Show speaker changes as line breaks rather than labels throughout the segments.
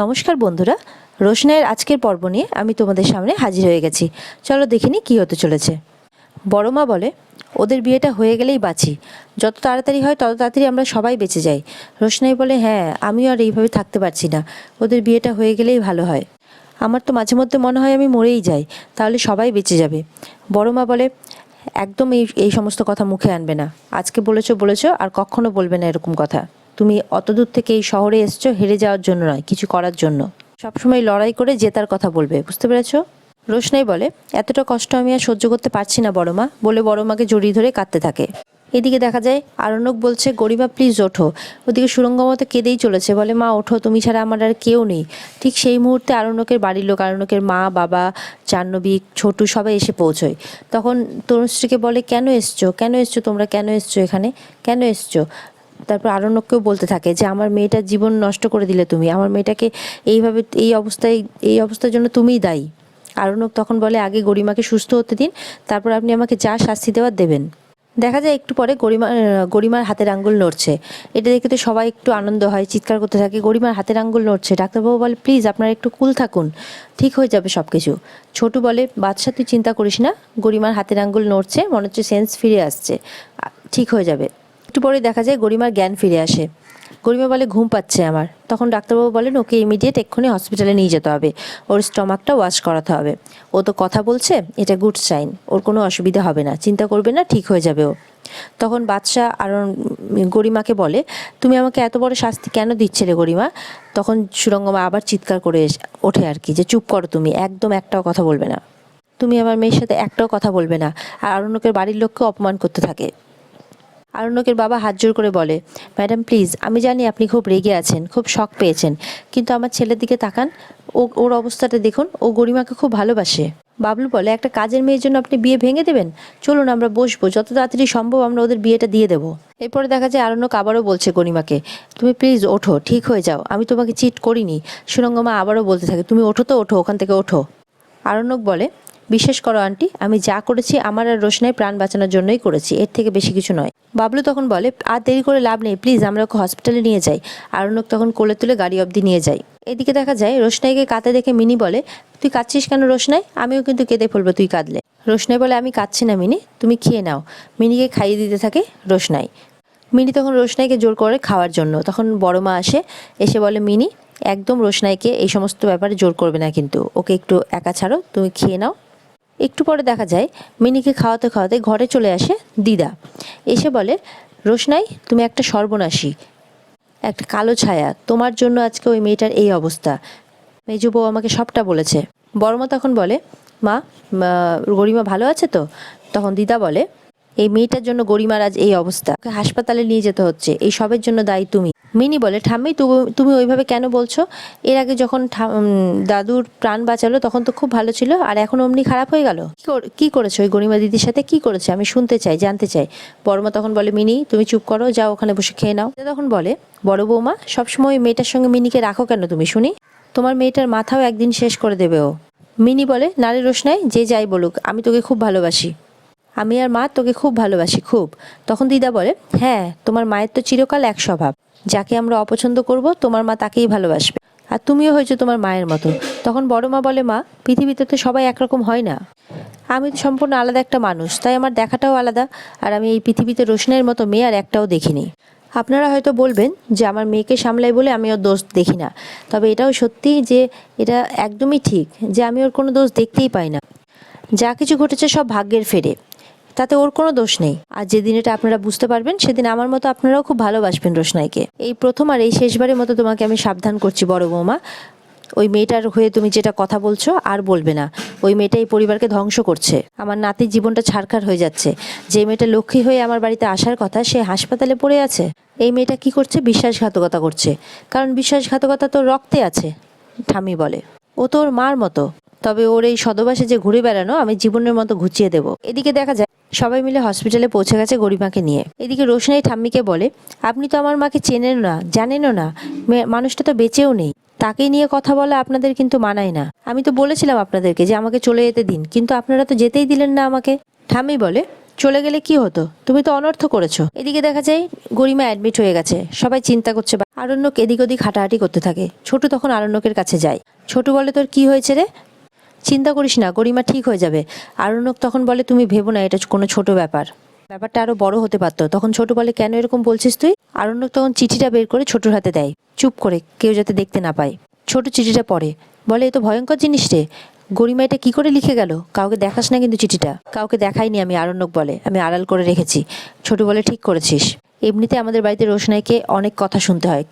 নমস্কার বন্ধুরা, রোশনাইয়ের আজকের পর্ব নিয়ে আমি তোমাদের সামনে হাজির হয়ে গেছি। চলো দেখিনি কী হতে চলেছে। বড় মা বলে, ওদের বিয়েটা হয়ে গেলেই বাঁচি। যত তাড়াতাড়ি হয় তত তাড়াতাড়ি আমরা সবাই বেঁচে যাই। রোশনাই বলে হ্যাঁ আমিও আর এইভাবে থাকতে পারছি না। ওদের বিয়েটা হয়ে গেলেই ভালো হয়। আমার তো মাঝে মধ্যে মনে হয় আমি মরেই যাই, তাহলে সবাই বেঁচে যাবে। বড় মা বলে, একদম এই এই সমস্ত কথা মুখে আনবে না। আজকে বলেছ বলেছ, আর কখনো বলবে না এরকম কথা। তুমি অত দূর থেকে এই শহরে এসছো, হেরে যাওয়ার জন্য নয়, কিছু করার জন্য। সবসময় লড়াই করে জেতার কথা বলবে, বুঝতে পেরেছ? রোশনাই বলে, এতটা কষ্ট আমি আর সহ্য করতে পারছি না বড় মা বলে বড় মাকে জড়িয়ে ধরে কাঁদতে থাকে। এদিকে দেখা যায়, আরণ্যক বলছে, গরিমা প্লিজ ওঠো। ওদিকে সুরঙ্গমতো কেঁদেই চলেছে, বলে, মা, ওঠো, তুমি ছাড়া আমার আর কেউ নেই। ঠিক সেই মুহূর্তে আরণ্যকের বাড়ির লোক, আরণ্যকের মা, বাবা জাহ্নবী ছোটু সবাই এসে পৌঁছয়। তখন তরুণশ্রীকে বলে, কেন এসছো? কেন এসছো তোমরা? কেন এসছো এখানে? কেন এসছো? তারপর আরণ্যককেও বলতে থাকে যে, আমার মেয়েটার জীবন নষ্ট করে দিলে তুমি। আমার মেয়েটাকে এইভাবে এই অবস্থায়, এই অবস্থার জন্য তুমিই দায়ী। আরণ্যক তখন বলে, আগে গরিমাকে সুস্থ হতে দিন, তারপর আপনি আমাকে যা শাস্তি দেওয়ার দেবেন। দেখা যায় একটু পরে গরিমা গরিমার হাতের আঙ্গুল নড়ছে। এটা দেখে তো সবাই একটু আনন্দ হয়, চিৎকার করতে থাকে, গরিমার হাতের আঙ্গুল নড়ছে। ডাক্তারবাবু বলে, প্লিজ, আপনারা একটু কুল থাকুন, ঠিক হয়ে যাবে সব কিছু ছোটু বলে, বাদশা, তুই চিন্তা করিস না, গরিমার হাতের আঙ্গুল নড়ছে, মনে হচ্ছে সেন্স ফিরে আসছে। ঠিক হয়ে যাবে। একটু পরে দেখা যায় গরিমার জ্ঞান ফিরে আসে। গরিমা বলে, ঘুম পাচ্ছে আমার। তখন ডাক্তারবাবু বলেন, ওকে ইমিডিয়েট এক্ষুনি হসপিটালে নিয়ে যেতে হবে। ওর স্টমাকটা ওয়াশ করাতে হবে। ও তো কথা বলছে, এটা গুড সাইন ওর কোনো অসুবিধা হবে না। চিন্তা করবে না, ঠিক হয়ে যাবে ও। তখন বাদশাহ আর গরিমাকে বলে, তুমি আমাকে এত বড় শাস্তি কেন দিচ্ছিলে গরিমা? তখন সুরঙ্গমা আবার চিৎকার করে ওঠে আর কি, যে, চুপ করো তুমি, একদম একটাও কথা বলবে না। তুমি আমার মেয়ের সাথে একটাও কথা বলবে না। আর আরণ্যকের বাড়ির লোককে অপমান করতে থাকে। আরণ্যকের বাবা হাত জোর করে বলে, ম্যাডাম, প্লিজ, আমি জানি আপনি খুব রেগে আছেন, খুব শখ পেয়েছেন, কিন্তু আমার ছেলের দিকে তাকান, ও, ওর অবস্থাটা দেখুন, ও গরিমাকে খুব ভালোবাসে। বাবলু বলে, একটা কাজের মেয়ের জন্য আপনি বিয়ে ভেঙে দেবেন? চলুন, আমরা বসবো, যত তাড়াতাড়ি সম্ভব আমরা ওদের বিয়েটা দিয়ে দেবো। এরপরে দেখা যায় আরণ্যক আবারও বলছে গরিমাকে, তুমি প্লিজ ওঠো, ঠিক হয়ে যাও, আমি তোমাকে চিট করিনি। সুরঙ্গমা আবারও বলতে থাকে, তুমি ওঠো তো, ওঠো, ওখান থেকে ওঠো। আরণ্যক বলে বিশ্বাস করো, আন্টি, আমি যা করেছি আমার আর রোশনাই প্রাণ বাঁচানোর জন্যই করেছি, এর থেকে বেশি কিছু নয়। বাবলু তখন বলে, আর দেরি করে লাভ নেই, প্লিজ আমরা ওকে হসপিটালে নিয়ে যাই। আরণ্যক তখন কোলে তুলে গাড়ি অবধি নিয়ে যাই এদিকে দেখা যায়, রোশনাইকে কাঁদতে দেখে মিনি বলে, তুই কাঁদছিস কেন রোশনাই? আমিও কিন্তু কেঁদে ফেলব তুই কাঁদলে। রোশনাই বলে, আমি কাঁদছি না মিনি, তুমি খেয়ে নাও। মিনিকে খাইয়ে দিতে থাকে রোশনাই। মিনি তখন রোশনাইকে জোর করে খাওয়ার জন্য, তখন বড় মা আসে, এসে বলে, মিনি, একদম রোশনাইকে এই সমস্ত ব্যাপারে জোর করবে না কিন্তু, ওকে একটু একা ছাড়ো, তুমি খেয়ে নাও। একটু পরে দেখা যায়, মিনিকে খাওয়াতে খাওয়াতে ঘরে চলে আসে দিদা। এসে বলে, রোশনাই, তুমি একটা সর্বনাশী, একটা কালো ছায়া, তোমার জন্য আজকে ওই মেয়েটার এই অবস্থা। মেজু বউ আমাকে সবটা বলেছে। বড়মা তখন বলে, মা গরিমা ভালো আছে তো? তখন দিদা বলে, এই মেয়েটার জন্য গরিমার আজ এই অবস্থা। হাসপাতালে নিয়ে যেতে হচ্ছে, এই সবের জন্য দায়ী তুমি। মিনি বলে, ঠাম্মি তুমি তুমি ওইভাবে কেন বলছো? এর আগে যখন দাদুর প্রাণ বাঁচালো, তখন তো খুব ভালো ছিল, আর এখন অমনি খারাপ হয়ে গেল। কি কর- কি করেছে ওই গরিমা দিদির সাথে? কি করেছে? আমি শুনতে চাই, জানতে চাই। বড়মা তখন বলে, মিনি, তুমি চুপ করো, যাও ওখানে বসে খেয়ে নাও। তখন বলে, বড় বৌমা, সবসময় মেয়েটার সঙ্গে মিনিকে রাখো কেন তুমি, শুনি? তোমার মেয়েটার মাথাও একদিন শেষ করে দেবে ও। মিনি বলে নারী রোশনায় যে যাই বলুক, আমি তোকে খুব ভালোবাসি। আমি আর মা তোকে খুব ভালোবাসি, খুব। তখন দিদা বলে হ্যাঁ তোমার মায়ের তো চিরকাল এক স্বভাব। যাকে আমরা অপছন্দ করব, তোমার মা তাকেই ভালোবাসবে। আর তুমিও হয়েছো তোমার মায়ের মতো। তখন বড় মা বলে, মা, পৃথিবীতে তো সবাই একরকম হয় না। আমি তো সম্পূর্ণ আলাদা একটা মানুষ, তাই আমার দেখাটাও আলাদা, আর আমি এই পৃথিবীতে রোশনের মতো মেয়ে আর একটাও দেখিনি। আপনারা হয়তো বলবেন যে আমার মেয়েকে সামলাই বলে আমি ওর দোষ দেখি না। তবে এটাও সত্যি যে এটা একদমই ঠিক যে আমি ওর কোনো দোষ দেখতেই পাই না। যা কিছু ঘটেছে সব ভাগ্যের ফেরে। তাতে ওর কোনো দোষ নেই। আর যেদিন এটা আপনারা বুঝতে পারবেন, সেদিন আমার মতো আপনারাও খুব ভালোবাসবেন রোশনাইকে। এই প্রথম আর এই শেষবারের মতো তোমাকে আমি সাবধান করছি বড় বৌমা। ওই মেয়েটার হয়ে তুমি যেটা কথা বলছো আর বলবে না। ওই মেয়েটা এই পরিবারকে ধ্বংস করছে। আমার নাতির জীবনটা ছাড়খাড় হয়ে যাচ্ছে। যে মেয়েটা লক্ষ্মী হয়ে আমার বাড়িতে আসার কথা, সে হাসপাতালে পড়ে আছে। এই মেয়েটা কি করছে? বিশ্বাসঘাতকতা করছে। কারণ বিশ্বাসঘাতকতা তো রক্তে আছে ঠামি বলে। ও তো ওর মার মতো। তবে ওর এই সদবাসে যে ঘুরে বেড়ানো, আমি জীবনের মতো ঘুচিয়ে দেব। এদিকে দেখা যায় সবাই মিলে হসপিটালে পৌঁছে গেছে গরিমাকে নিয়ে। এদিকে রোশনাই ঠাম্মিকে বলে, আপনি তো আমার মাকে চেনেন না, জানেনও না। মানুষটা তো বেঁচেও নেই। তাকে নিয়ে কথা বলা আপনাদের কিন্তু মানায় না। আমি তো বলেছিলাম আপনাদেরকে যে আমাকে চলে যেতে দিন, কিন্তু আপনারা তো যেতেই দিলেন না আমাকে। ঠাম্মি বলে, চলে গেলে কি হতো? তুমি তো অনর্থ করেছ। এদিকে দেখা যায়, গরিমা অ্যাডমিট হয়ে গেছে। সবাই চিন্তা করছে আরণ্যক এদিক ওদিক হাঁটাহাঁটি করতে থাকে। ছোটু তখন আরণ্যকের কাছে যায়। ছোটু বলে, তোর কি হয়েছে রে? চিন্তা করিস না, গরিমা ঠিক হয়ে যাবে। আরণ্যক তখন বলে, তুমি ভেবো না, এটা কোনো ছোট ব্যাপার। ব্যাপারটা আরও বড় হতে পারতো। তখন ছোট বলে, কেন এরকম বলছিস তুই? আরণ্যক তখন চিঠিটা বের করে ছোটুর হাতে দেয়। চুপ করে, কেউ যাতে দেখতে না পায়। ছোট চিঠিটা পড়ে। বলে, এ তো ভয়ঙ্কর জিনিস রে। গরিমা এটা কি করে লিখে গেল? কাউকে দেখাস না কিন্তু চিঠিটা। কাউকে দেখাইনি আমি, আরণ্যক বলে। আমি আড়াল করে রেখেছি। ছোট বলে, ঠিক করেছিস। এমনিতে আমাদের বাড়িতে রোশনাইকে অনেক কথা শুনতে হয়।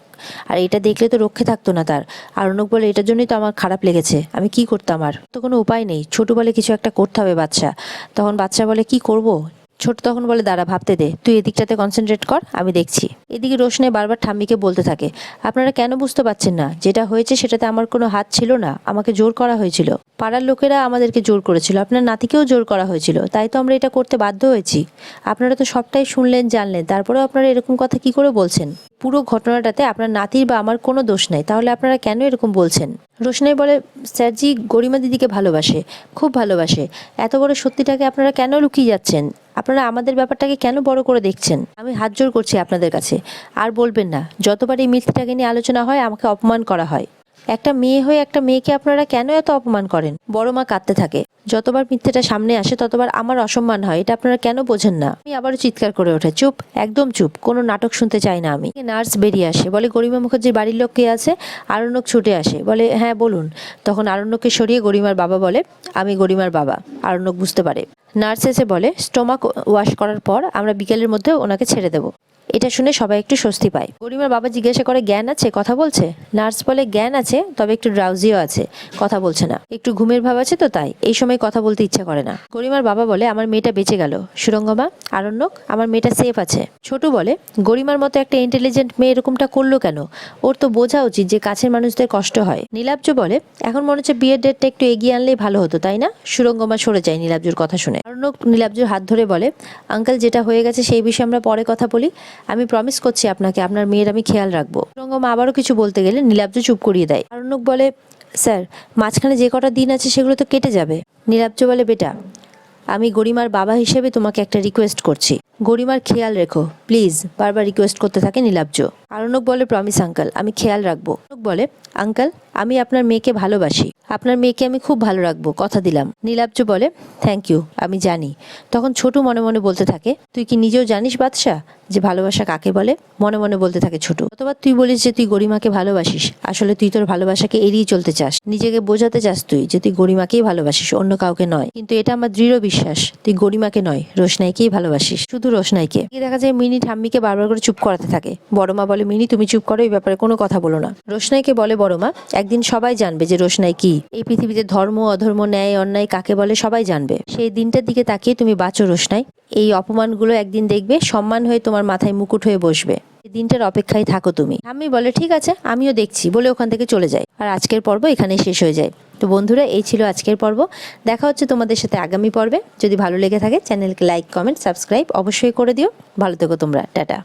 আর এটা দেখলে তো রক্ষে থাকতো না তার। আরণ্যক বলে, এটার জন্যই তো আমার খারাপ লেগেছে। আমি কি করতাম আর? তো কোনো উপায় নেই। ছোট বলে কিছু একটা করতে হবে বাচ্চা। তখন বাচ্চা বলে, কি করব? ছোট তখন বলে, দাঁড়া, ভাবতে দে। তুই এদিকটাতে কনসেন্ট্রেট কর, আমি দেখছি। এদিকে রোশনে বারবার ঠাম্মিকে বলতে থাকে, আপনারা কেন বুঝতে পারছেন না? যেটা হয়েছে সেটাতে আমার কোনো হাত ছিল না। আমাকে জোর করা হয়েছিল। পাড়ার লোকেরা আমাদেরকে জোর করেছিল। আপনার নাতিকেও জোর করা হয়েছিল। তাই তো আমরা এটা করতে বাধ্য হয়েছি। আপনারা তো সবটাই শুনলেন, জানলেন। তারপরেও আপনারা এরকম কথা কি করে বলছেন? পুরো ঘটনাটাতে আপনার নাতির বা আমার কোনো দোষ নাই। তাহলে আপনারা কেন এরকম বলছেন? রোশনাই বলে স্যারজি গরিমা দিদিকে ভালোবাসে। খুব ভালোবাসে। এত বড় সত্যিটাকে আপনারা কেন লুকিয়ে যাচ্ছেন? আপনারা আমাদের ব্যাপারটাকে কেন বড় করে দেখছেন? আমি হাত জোর করছি আপনাদের কাছে। আর বলবেন না যতবার এই মিথ্যাটাকে নিয়ে আলোচনা হয়, আমাকে অপমান করা হয়। একটা মেয়ে হয়ে একটা মেয়েকে আপনারা কেন এত অপমান করেন? বড় মা কাঁদতে থাকে। যতবার মিথ্যেটা সামনে আসে, ততবার আমার অসম্মান হয়। এটা আপনারা কেন বোঝেন না? আমি আবারও চিৎকার করে ওঠে, চুপ, একদম চুপ। কোনো নাটক শুনতে চাই না আমি। নার্স বেরিয়ে আসে, বলে, গরিমা মুখার্জির বাড়ির লোক কে আছে? আরণ্যক ছুটে আসে, বলে হ্যাঁ বলুন। তখন আরণ্যককে সরিয়ে গরিমার বাবা বলে, আমি গরিমার বাবা। আরণ্যক বুঝতে পারে। নার্স এসে বলে স্টোমাক ওয়াশ করার পর আমরা বিকেলের মধ্যে ওনাকে ছেড়ে দেবো। এটা শুনে সবাই একটু স্বস্তি পায়। গরিমার বাবা জিজ্ঞাসা করে, জ্ঞান আছে? কথা বলছে। নার্স বলে জ্ঞান আছে, তবে একটু ড্রাউজিও আছে। কথা বলছে না। একটু ঘুমের ভাব আছে তো তাই? এই সময় কথা বলতে ইচ্ছা করে না। গরিমার বাবা বলে, আমার মেয়েটা বেঁচে গেল। সুরঙ্গমা আরণ্যক? আমার মেয়েটা সেফ আছে। ছোটু বলে, গরিমার মতো একটা ইন্টেলিজেন্ট মেয়ে এরকমটা করল কেন? ওর তো বোঝা উচিত যে কাছের মানুষদের কষ্ট হয়। নীলাব্জ বলে, এখন মনে হচ্ছে বিয়ের ডেটটা একটু এগিয়ে আনলেই ভালো হতো, তাই না? সুরঙ্গমা সরে যায় নীলাব্জুর কথা শুনে। আরণ্যক নীলাব্জুর হাত ধরে বলে, আঙ্কেল, যেটা হয়ে গেছে সেই বিষয়ে আমরা পরে কথা বলি। আমি প্রমিস করছি আপনাকে, আপনার মেয়ের আমি খেয়াল রাখব। সুরঙ্গমা আবারও কিছু বলতে গেলে নীলাব্জ চুপ করিয়ে দেয়। আরণ্যক বলে, স্যার, মাঝখানে যে কটা দিন আছে সেগুলো তো কেটে যাবে। নীলাব্জ বলে, বেটা, আমি গরিমার বাবা হিসেবে তোমাকে একটা রিকোয়েস্ট করছি। গরিমার খেয়াল রেখো প্লিজ বারবার রিকোয়েস্ট করতে থাকে নীলাব্জ। আরণ্যক বলে প্রমিস আঙ্কেল আমি খেয়াল রাখব। বলে আঙ্কেল আমি আপনার মেয়েকে ভালোবাসি। আপনার মেয়েকে আমি খুব ভালো রাখব, কথা দিলাম। নীলাব্জ বলে থ্যাংক ইউ আমি জানি। তখন ছোট মনে মনে বলতে থাকে, তুই কি নিজেও জানিস বাদশাহ যে ভালোবাসা কাকে বলে? মনে মনে বলতে থাকে ছোট অতবার তুই বলিস যে তুই গরিমাকে ভালোবাসিস, আসলে তুই তোর ভালোবাসাকে এড়িয়ে চলতে চাস। নিজেকে বোঝাতে চাস তুই যে তুই গরিমাকেই ভালোবাসিস, অন্য কাউকে নয়। কিন্তু এটা আমার দৃঢ় বিশ্বাস, তুই গরিমাকে নয়, রোশনাইকেই ভালোবাসিস, শুধু রোশনাইকে। দেখা যায় মিনি ঠাম্মিকে বারবার করে চুপ করাতে থাকে। বড় মা বলে, মিনি, তুমি চুপ করো, এই ব্যাপারে কোনো কথা বলো না। রোশনাইকে বলে বড় মা একদিন সবাই জানবে যে রোশনাই কি। এই পৃথিবীতে ধর্ম, অধর্ম, ন্যায়, অন্যায় কাকে বলে সবাই জানবে। সেই দিনটার দিকে তাকিয়ে তুমি বাঁচো রোশনাই। এই অপমানগুলো একদিন দেখবে, সম্মান হয়ে তোমার মাথায় মুকুট হয়ে বসবে। এই দিনটার অপেক্ষায় থাকো তুমি। আমি বলে, ঠিক আছে, আমিও দেখছি। বলে ওখান থেকে চলে যাই আর আজকের পর্ব এখানেই শেষ হয়ে যায়। তো বন্ধুরা, এই ছিল আজকের পর্ব। দেখা হচ্ছে তোমাদের সাথে আগামী পর্বে। যদি ভালো লেগে থাকে, চ্যানেলকে লাইক, কমেন্ট, সাবস্ক্রাইব অবশ্যই করে দিও। ভালো থেকো তোমরা। টাটা।